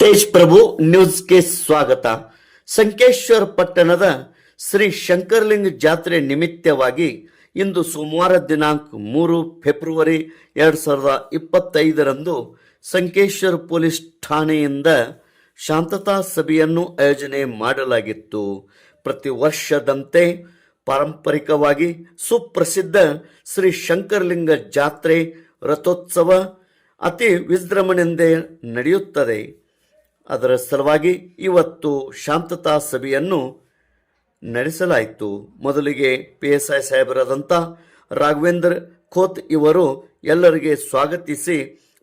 ತೇಜ್ ಪ್ರಭು ನ್ಯೂಸ್ಗೆ ಸ್ವಾಗತ. ಸಂಕೇಶ್ವರ ಪಟ್ಟಣದ ಶ್ರೀ ಶಂಕರಲಿಂಗ ಜಾತ್ರೆ ನಿಮಿತ್ತವಾಗಿ ಇಂದು ಸೋಮವಾರ ದಿನಾಂಕ ಮೂರು ಫೆಬ್ರವರಿ ಎರಡು ಸಾವಿರದ ಇಪ್ಪತ್ತೈದರಂದು ಸಂಕೇಶ್ವರ ಪೊಲೀಸ್ ಠಾಣೆಯಿಂದ ಶಾಂತತಾ ಸಭೆಯನ್ನು ಆಯೋಜನೆ ಮಾಡಲಾಗಿತ್ತು. ಪ್ರತಿ ವರ್ಷದಂತೆ ಪಾರಂಪರಿಕವಾಗಿ ಸುಪ್ರಸಿದ್ಧ ಶ್ರೀ ಶಂಕರಲಿಂಗ ಜಾತ್ರೆ ರಥೋತ್ಸವ ಅತಿ ವಿಜೃಂಭಣೆಯಿಂದ ನಡೆಯುತ್ತದೆ. ಅದರ ಸಲುವಾಗಿ ಇವತ್ತು ಶಾಂತತಾ ಸಭೆಯನ್ನು ನಡೆಸಲಾಯಿತು. ಮೊದಲಿಗೆ ಪಿ ಎಸ್ ಐ ಸಾಹೇಬರಾದಂಥ ರಾಘವೇಂದ್ರ ಖೋತ್ ಇವರು ಎಲ್ಲರಿಗೆ ಸ್ವಾಗತಿಸಿ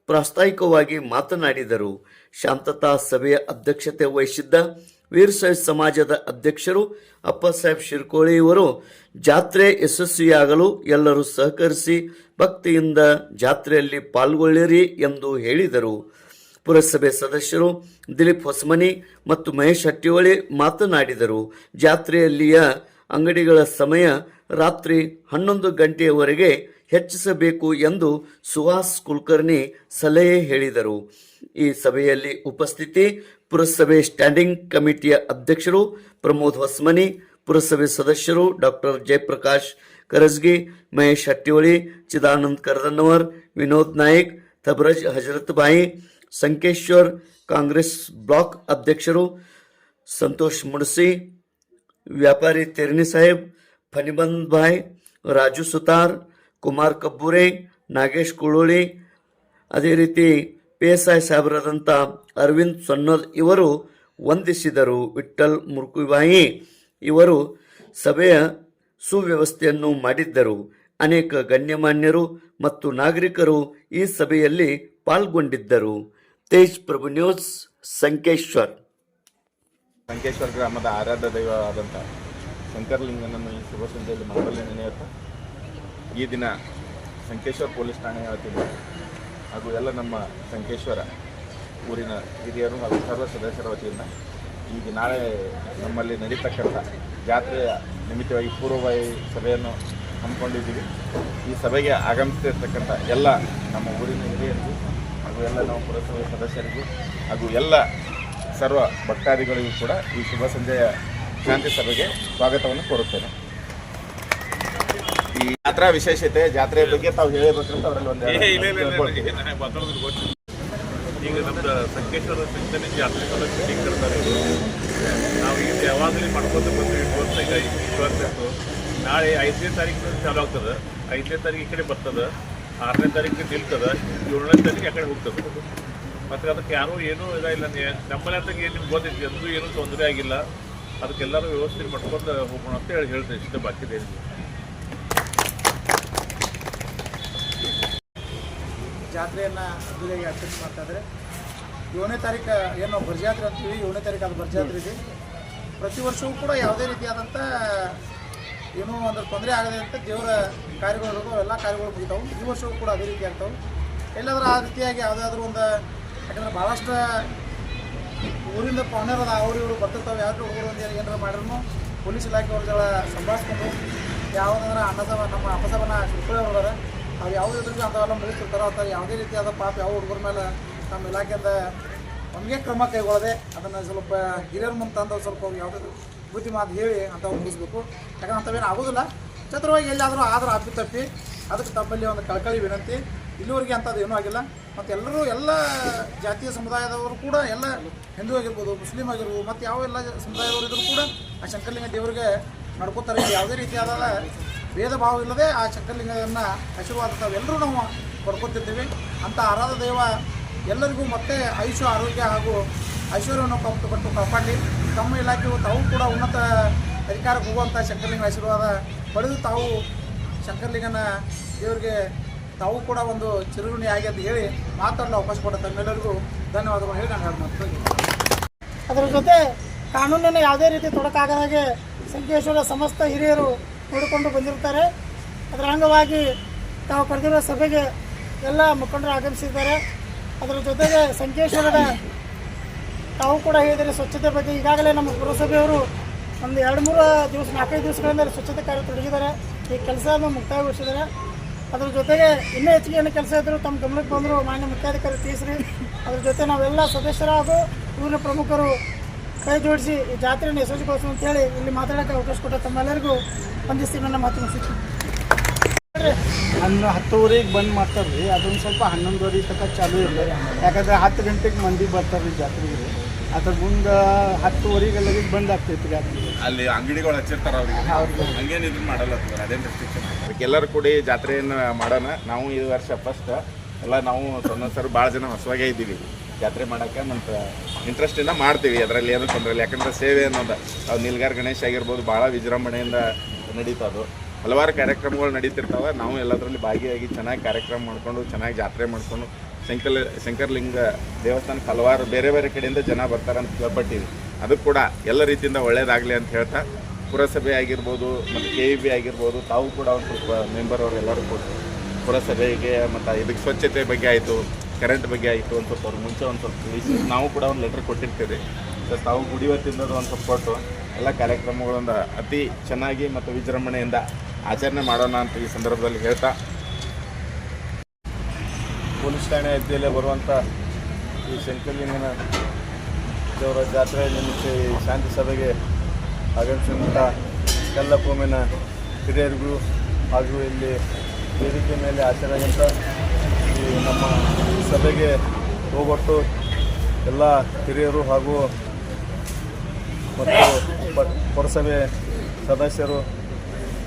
ಪ್ರಾಸ್ತಾವಿಕವಾಗಿ ಮಾತನಾಡಿದರು. ಶಾಂತತಾ ಸಭೆಯ ಅಧ್ಯಕ್ಷತೆ ವಹಿಸಿದ್ದ ವೀರಶೈವ ಸಮಾಜದ ಅಧ್ಯಕ್ಷರು ಅಪ್ಪಸಾಹೇಬ್ ಶಿರ್ಕೋಳಿ ಇವರು ಜಾತ್ರೆ ಯಶಸ್ವಿಯಾಗಲು ಎಲ್ಲರೂ ಸಹಕರಿಸಿ ಭಕ್ತಿಯಿಂದ ಜಾತ್ರೆಯಲ್ಲಿ ಪಾಲ್ಗೊಳ್ಳಿರಿ ಎಂದು ಹೇಳಿದರು. ಪುರಸಭೆ ಸದಸ್ಯರು ದಿಲೀಪ್ ಹೊಸಮನಿ ಮತ್ತು ಮಹೇಶ್ ಹಟ್ಟಿಹೊಳಿ ಮಾತನಾಡಿದರು. ಜಾತ್ರೆಯಲ್ಲಿಯ ಅಂಗಡಿಗಳ ಸಮಯ ರಾತ್ರಿ ಹನ್ನೊಂದು ಗಂಟೆಯವರೆಗೆ ಹೆಚ್ಚಿಸಬೇಕು ಎಂದು ಸುಹಾಸ್ ಕುಲಕರ್ಣಿ ಸಲಹೆ ಹೇಳಿದರು. ಈ ಸಭೆಯಲ್ಲಿ ಉಪಸ್ಥಿತಿ ಪುರಸಭೆ ಸ್ಟ್ಯಾಂಡಿಂಗ್ ಕಮಿಟಿಯ ಅಧ್ಯಕ್ಷರು ಪ್ರಮೋದ್ ಹೊಸ್ಮನಿ, ಪುರಸಭೆ ಸದಸ್ಯರು ಡಾಕ್ಟರ್ ಜಯಪ್ರಕಾಶ್ ಕರಜ್ಗಿ, ಮಹೇಶ್ ಹಟ್ಟಿಹೊಳಿ, ಚಿದಾನಂದ್ ಕರದನ್ನವರ್ ವಿನೋದ್ ನಾಯಕ್, ತಬರಜ್ ಹಜರತ್ ಬಾಯಿ ಸಂಕೇಶ್ವರ್, ಕಾಂಗ್ರೆಸ್ ಬ್ಲಾಕ್ ಅಧ್ಯಕ್ಷರು ಸಂತೋಷ್ ಮುಡಸಿ, ವ್ಯಾಪಾರಿ ತೆರಣಿ ಸಾಹೇಬ್ ಫನಿಬಂದ್ ಭಾಯ್, ರಾಜು ಸುತಾರ್, ಕುಮಾರ್ ಕಬ್ಬೂರೆ, ನಾಗೇಶ್ ಕುಳೋಳಿ ಅದೇ ರೀತಿ ಪೇಸಾಯ್ ಸಾಹೇಬರಾದಂಥ ಅರವಿಂದ್ ಸೊನ್ನದ್ ಇವರು ವಂದಿಸಿದರು. ವಿಠಲ್ ಮುರ್ಕುಬಾಯಿ ಇವರು ಸಭೆಯ ಸುವ್ಯವಸ್ಥೆಯನ್ನು ಮಾಡಿದ್ದರು. ಅನೇಕ ಗಣ್ಯಮಾನ್ಯರು ಮತ್ತು ನಾಗರಿಕರು ಈ ಸಭೆಯಲ್ಲಿ ಪಾಲ್ಗೊಂಡಿದ್ದರು. ತೇಜ್ ಪ್ರಭು ನ್ಯೂಸ್, ಸಂಕೇಶ್ವರ್. ಸಂಕೇಶ್ವರ ಗ್ರಾಮದ ಆರಾಧ್ಯ ಆದಂತ ಶಂಕರಲಿಂಗನನ್ನು ಈ ಶುಭ ಸಂಜೆಯಲ್ಲಿ ಮಂಗಲ್ಯ ನೆನೆಯುತ್ತಾ ಈ ದಿನ ಸಂಕೇಶ್ವರ ಪೊಲೀಸ್ ಠಾಣೆಯ ವತಿಯಿಂದ ಹಾಗೂ ಎಲ್ಲ ನಮ್ಮ ಸಂಕೇಶ್ವರ ಊರಿನ ಹಿರಿಯರು ಹಾಗೂ ಸರ್ವ ಸದಸ್ಯರ ವತಿಯಿಂದ ಈಗ ನಾಳೆ ನಮ್ಮಲ್ಲಿ ನಡೀತಕ್ಕಂಥ ಜಾತ್ರೆಯ ನಿಮಿತ್ತವಾಗಿ ಪೂರ್ವಭಾವಿ ಸಭೆಯನ್ನು ಹಮ್ಮಿಕೊಂಡಿದ್ದೀವಿ. ಈ ಸಭೆಗೆ ಆಗಮಿಸ್ತಿರ್ತಕ್ಕಂಥ ಎಲ್ಲ ನಮ್ಮ ಊರಿನ ಹಿರಿಯರಿಗೂ ಹಾಗೂ ಎಲ್ಲ ನಾವು ಪುರಸಭೆ ಸದಸ್ಯರಿಗೂ ಹಾಗೂ ಎಲ್ಲ ಸರ್ವ ಭಕ್ತಾದಿಗಳಿಗೂ ಕೂಡ ಈ ಶುಭ ಸಂಜೆಯ ಶಾಂತಿ ಸಭೆಗೆ ಸ್ವಾಗತವನ್ನು ಕೋರುತ್ತೇನೆ. ಈ ಜಾತ್ರಾ ವಿಶೇಷತೆ ಜಾತ್ರೆಯ ಬಗ್ಗೆ ತಾವು ಹೇಳಬೇಕಂತ ಅವರಲ್ಲಿ ಒಂದು. ಈಗ ನಮ್ದು ಸಂಕೇಶ್ವರ ಜಾತ್ರೆ ಮೀಟಿಂಗ್ ಕರ್ತಾರೆ. ನಾವು ಈಗ ಯಾವಾಗಲೂ ಮಾಡ್ಕೊತ ಬಂದ್ವಿ ಈ ವರ್ಷ ಈಗ ವರ್ಷ ನಾಳೆ ಐದನೇ ತಾರೀಕು ಚಾಲು ಆಗ್ತದೆ. ಐದನೇ ತಾರೀಕು ಈ ಕಡೆ ಬರ್ತದೆ. ಆರನೇ ತಾರೀಕು ನಿಲ್ತದೆ, ಏಳನೇ ತಾರೀಕು ಆ ಕಡೆ ಹೋಗ್ತದೆ. ಮತ್ತು ಅದಕ್ಕೆ ಯಾರೂ ಏನೂ ಇದಾಗಿಲ್ಲ. ನಮ್ಮಲ್ಲಿ ಅಂತ ಏನು ನಿಮ್ಗೆ ಗೊತ್ತಿತ್ತು ಎಂದೂ ಏನೂ ತೊಂದರೆ ಆಗಿಲ್ಲ. ಅದಕ್ಕೆಲ್ಲರೂ ವ್ಯವಸ್ಥೆ ಮಾಡ್ಕೊಂಡು ಹೋಗೋಣ ಅಂತ ಹೇಳಿ ಹೇಳ್ತೇನೆ ಇಷ್ಟ ಬಾಕಿದೆ ಜಾತ್ರೆಯನ್ನು ಅದ್ದೂರಿಯಾಗಿ ಆಚರಣೆ ಮಾಡ್ತಾ ಇದ್ದಾರೆ. ಏಳನೇ ತಾರೀಕು ಏನು ನಾವು ಅಂತೀವಿ. ಏಳನೇ ತಾರೀಕು ಅದು ಬರ್ಜಾತ್ರೆ ಇದೆ. ಪ್ರತಿ ವರ್ಷವೂ ಕೂಡ ಯಾವುದೇ ರೀತಿಯಾದಂಥ ಏನೋ ಒಂದು ತೊಂದರೆ ಆಗದೆ ಅಂತ ದೇವರ ಕಾರ್ಯಗಳು ಇರೋದು, ಎಲ್ಲ ಕಾರ್ಯಗಳು ಮುಗಿತಾವು. ಈ ವರ್ಷವೂ ಕೂಡ ಅದೇ ರೀತಿ ಆಗ್ತಾವೆ. ಎಲ್ಲಾದ್ರೂ ಆ ರೀತಿಯಾಗಿ ಯಾವುದಾದ್ರೂ ಒಂದು, ಯಾಕಂದ್ರೆ ಭಾಳಷ್ಟು ಊರಿಂದ ಪೌನರದ ಅವರು ಇವರು ಬರ್ತಿರ್ತಾವೆ ಯಾರು ಹುಡುಗರು ಒಂದು ಏನಾರ ಮಾಡಿದ್ರು, ಪೊಲೀಸ್ ಇಲಾಖೆ ಅವ್ರ ಜಗಳ ಸಂಭಾಳಿಸ್ಕೊಂಡು ಯಾವುದಂದ್ರೆ ಅನ್ನಸಭ ನಮ್ಮ ಅಪಸವನ ಶಿಲ್ಪಿ ಅವ್ರು ಯಾವುದೇ ಇದ್ರಿಗೂ ಅಂಥವೆಲ್ಲ ಮುಗಿಸ್ತಿರ್ತಾರೋ ಅಂತ ಯಾವುದೇ ರೀತಿಯಾದ ಪಾಪ ಯಾವ ಹುಡುಗರ ಮೇಲೆ ನಮ್ಮ ಇಲಾಖೆಯಿಂದ ನಮಗೆ ಕ್ರಮ ಕೈಗೊಳ್ಳದೆ ಅದನ್ನು ಸ್ವಲ್ಪ ಹಿರಿಯರ ಮುಂದೆ ತಂದು ಸ್ವಲ್ಪ ಯಾವುದೇ ಬುದ್ಧಿ ಮಾತು ಹೇಳಿ ಅಂತ ಮುಗಿಸ್ಬೇಕು. ಯಾಕಂದ್ರೆ ಅಂಥವೇನು ಆಗೋದಿಲ್ಲ. ಚತುರವಾಗಿ ಎಲ್ಲಾದರೂ ಆದರೂ ಅಪ್ಪಿ ತಪ್ಪಿ, ಅದಕ್ಕೆ ತಮ್ಮಲ್ಲಿ ಒಂದು ಕಳಕಳಿ ವಿನಂತಿ. ಇಲ್ಲಿವರೆಗೆ ಅಂಥದ್ದು ಏನೂ ಆಗಿಲ್ಲ. ಮತ್ತು ಎಲ್ಲರೂ ಎಲ್ಲ ಜಾತಿಯ ಸಮುದಾಯದವರು ಕೂಡ ಎಲ್ಲ ಹಿಂದೂ ಆಗಿರ್ಬೋದು, ಮುಸ್ಲಿಂ ಆಗಿರ್ಬೋದು, ಮತ್ತು ಯಾವ ಎಲ್ಲ ಸಮುದಾಯದವರು ಇದ್ರೂ ಕೂಡ ಆ ಶಂಕರಲಿಂಗ ದೇವರಿಗೆ ನಡ್ಕೋತಾರೆ. ಯಾವುದೇ ರೀತಿಯಾದ ಭೇದ ಭಾವ ಇಲ್ಲದೆ ಆ ಶಂಕರಲಿಂಗವನ್ನು ಆಶೀರ್ವಾದ ತಾವೆಲ್ಲರೂ ನಾವು ಪಡ್ಕೊತಿರ್ತೀವಿ ಅಂಥ ಆರಾಧ ದೈವ ಎಲ್ಲರಿಗೂ ಮತ್ತೆ ಆಯುಷ ಆರೋಗ್ಯ ಹಾಗೂ ಐಶ್ವರ್ಯವನ್ನು ಕಾಪಾಡಿ ಕಾಪಾಡಲಿ. ತಮ್ಮ ಇಲಾಖೆಯು ತಾವು ಕೂಡ ಉನ್ನತ ಅಧಿಕಾರಕ್ಕೆ ಹೋಗುವಂಥ ಶಂಕರಲಿಂಗ ಆಶೀರ್ವಾದ ಪಡೆದು ತಾವು ಶಂಕರ್ಲಿಂಗನ ದೇವರಿಗೆ ತಾವು ಕೂಡ ಒಂದು ಚಿರುಗುಣಿ ಆಗಿ ಅಂತ ಹೇಳಿ ಮಾತಾಡಲು ಅವಕಾಶ ಕೊಟ್ಟ ತಮ್ಮೆಲ್ಲರಿಗೂ ಧನ್ಯವಾದಗಳು. ಹೇಳಿ ನಾನು ಮಾತು ಅದರ ಜೊತೆ ಕಾನೂನನ್ನು ಯಾವುದೇ ರೀತಿ ತೊಡಕಾಗದ ಹಾಗೆ ಸಂಕೇಶ್ವರ ಸಮಸ್ತ ಹಿರಿಯರು ನೋಡಿಕೊಂಡು ಬಂದಿರ್ತಾರೆ. ಅದರ ಅಂಗವಾಗಿ ತಾವು ಕರೆದಿರುವ ಸಭೆಗೆ ಎಲ್ಲ ಮುಖಂಡರು ಆಗಮಿಸಿದ್ದಾರೆ. ಅದರ ಜೊತೆಗೆ ಸಂಕೇಶ್ವರದ ತಾವು ಕೂಡ ಹೇಳಿದರೆ ಸ್ವಚ್ಛತೆ ಬಗ್ಗೆ ಈಗಾಗಲೇ ನಮ್ಮ ಪುರಸಭೆಯವರು ಒಂದು ಎರಡು ಮೂರು ದಿವಸ ನಾಲ್ಕೈದು ದಿವಸಗಳಿಂದ ಸ್ವಚ್ಛತೆ ಕಾರ್ಯ ತೊಡಗಿದ್ದಾರೆ. ಈ ಕೆಲಸವನ್ನು ಮುಕ್ತಾಯಗೊಳಿಸಿದ್ದಾರೆ. ಅದ್ರ ಜೊತೆಗೆ ಇನ್ನೂ ಹೆಚ್ಚಿಗೆ ಏನು ಕೆಲಸ ಇದ್ದರೂ ತಮ್ಮ ಗಮನಕ್ಕೆ ಬಂದರು ಮಾನ್ಯ ಮುಖ್ಯಾಧಿಕಾರಿ ತಿಳಿಸ್ರಿ. ಅದ್ರ ಜೊತೆ ನಾವೆಲ್ಲ ಸದಸ್ಯರ ಹಾಗೂ ಊರಿನ ಪ್ರಮುಖರು ಕೈ ಜೋಡಿಸಿ ಈ ಜಾತ್ರೆಯನ್ನು ಯಶಸ್ವಿಗೊಳಿಸು ಅಂತೇಳಿ ಇಲ್ಲಿ ಮಾತಾಡೋಕ್ಕೆ ಅವಕಾಶ ಕೊಟ್ಟ ತಮ್ಮೆಲ್ಲರಿಗೂ ವಂದಿಸ್ತೀನಿ ನನ್ನ ಮಾತು ಮುಗಿಸ್ತೀನಿ. ಹನ್ನ ಹತ್ತುವರೆಗೆ ಬಂದ್ ಮಾಡ್ತಾರೆ ರೀ ಅದೊಂದು ಸ್ವಲ್ಪ ಹನ್ನೊಂದುವರೆ ತನಕ ಚಾಲೂ ಇರಲಿ. ಯಾಕಂದ್ರೆ ಹತ್ತು ಗಂಟೆಗೆ ಮಂದಿ ಬರ್ತಾರೆ ರೀ ಜಾತ್ರೆಗೆ. ಅದ್ರ ಮುಂದೆ ಹತ್ತುವರೆಗೆಲ್ಲ ಬಂದ್ ಆಗ್ತೈತಿ ಜಾತ್ರೆ ಅಲ್ಲಿ ಅಂಗಡಿಗಳು ಹಚ್ಚಿರ್ತಾರೆ ಅವ್ರಿಗೆ. ಹಂಗೇನು ಇದು ಮಾಡಲ್ಲ ಅದೇನು ರೆಸ್ಟ್ರಿಕ್ಷನ್ ಎಲ್ಲರೂ ಕೂಡಿ ಜಾತ್ರೆಯನ್ನು ಮಾಡೋಣ. ನಾವು ಈ ವರ್ಷ ಫಸ್ಟ್ ಎಲ್ಲ ನಾವು ಸರ್ ಭಾಳ ಜನ ಹೊಸವಾಗೇ ಇದ್ದೀವಿ. ಜಾತ್ರೆ ಮಾಡೋಕ್ಕೆ ಮತ್ತು ಇಂಟ್ರೆಸ್ಟಿಂದ ಮಾಡ್ತೀವಿ. ಅದರಲ್ಲಿ ಏನೂ ತೊಂದರೆ ಇಲ್ಲ. ಯಾಕಂದ್ರೆ ಸೇವೆ ಅನ್ನೋದು. ಅವು ನಿಲ್ಗಾರ್ ಗಣೇಶ್ ಆಗಿರ್ಬೋದು ಭಾಳ ವಿಜೃಂಭಣೆಯಿಂದ ನಡೀತದು ಹಲವಾರು ಕಾರ್ಯಕ್ರಮಗಳು ನಡೀತಿರ್ತಾವೆ. ನಾವು ಎಲ್ಲದರಲ್ಲಿ ಭಾಗಿಯಾಗಿ ಚೆನ್ನಾಗಿ ಕಾರ್ಯಕ್ರಮ ಮಾಡಿಕೊಂಡು, ಚೆನ್ನಾಗಿ ಜಾತ್ರೆ ಮಾಡಿಕೊಂಡು, ಶಂಕರ್ ಶಂಕರ್ಲಿಂಗ ದೇವಸ್ಥಾನಕ್ಕೆ ಹಲವಾರು ಬೇರೆ ಬೇರೆ ಕಡೆಯಿಂದ ಜನ ಬರ್ತಾರೆ ಅಂತ ಕೇಳ್ಪಟ್ಟಿವಿ. ಅದು ಕೂಡ ಎಲ್ಲ ರೀತಿಯಿಂದ ಒಳ್ಳೇದಾಗಲಿ ಅಂತ ಹೇಳ್ತಾ, ಪುರಸಭೆ ಆಗಿರ್ಬೋದು, ಮತ್ತು ಕೆ ಇ ಬಿ ಆಗಿರ್ಬೋದು, ತಾವು ಕೂಡ ಒಂದು ಸ್ವಲ್ಪ ಮೆಂಬರ್ ಅವರು ಎಲ್ಲರೂ ಕೂಡ ಪುರಸಭೆಗೆ ಮತ್ತು ಇದಕ್ಕೆ ಸ್ವಚ್ಛತೆ ಬಗ್ಗೆ ಆಯಿತು ಕರೆಂಟ್ ಬಗ್ಗೆ ಆಯಿತು, ಒಂದು ಸ್ವಲ್ಪ ಅವ್ರು ಮುಂಚೆ ಒಂದು ಸ್ವಲ್ಪ ತಿಳಿಸಿ, ನಾವು ಕೂಡ ಒಂದು ಲೆಟ್ರ್ ಕೊಟ್ಟಿರ್ತೀವಿ. ಸೊ ತಾವು ಕುಡಿಯುವ ತಿನ್ನೋದು ಒಂದು ಸ್ವಲ್ಪ ಕೊಟ್ಟು, ಎಲ್ಲ ಕಾರ್ಯಕ್ರಮಗಳಿಂದ ಅತಿ ಚೆನ್ನಾಗಿ ಮತ್ತು ವಿಜೃಂಭಣೆಯಿಂದ ಆಚರಣೆ ಮಾಡೋಣ ಅಂತ ಈ ಸಂದರ್ಭದಲ್ಲಿ ಹೇಳ್ತಾ. ಪೊಲೀಸ್ ಠಾಣೆ ವ್ಯಾಪ್ತಿಯಲ್ಲೇ ಬರುವಂಥ ಈ ಶಂಕರಲಿಂಗನ ದೇವರ ಜಾತ್ರೆ ನಿಮಿಷ ಈ ಶಾಂತಿ ಸಭೆಗೆ ಆಗಮಿಸಿದಂಥ ಎಲ್ಲ ಭೂಮಿನ ಹಿರಿಯರಿಗೂ ಹಾಗೂ ಇಲ್ಲಿ ವೇದಿಕೆ ಮೇಲೆ ಆಚರಣೆಗಂತ ಈ ನಮ್ಮ ಸಭೆಗೆ ಹೋಗೊಟ್ಟು ಎಲ್ಲ ಹಿರಿಯರು ಹಾಗೂ ಮತ್ತು ಪುರಸಭೆ ಸದಸ್ಯರು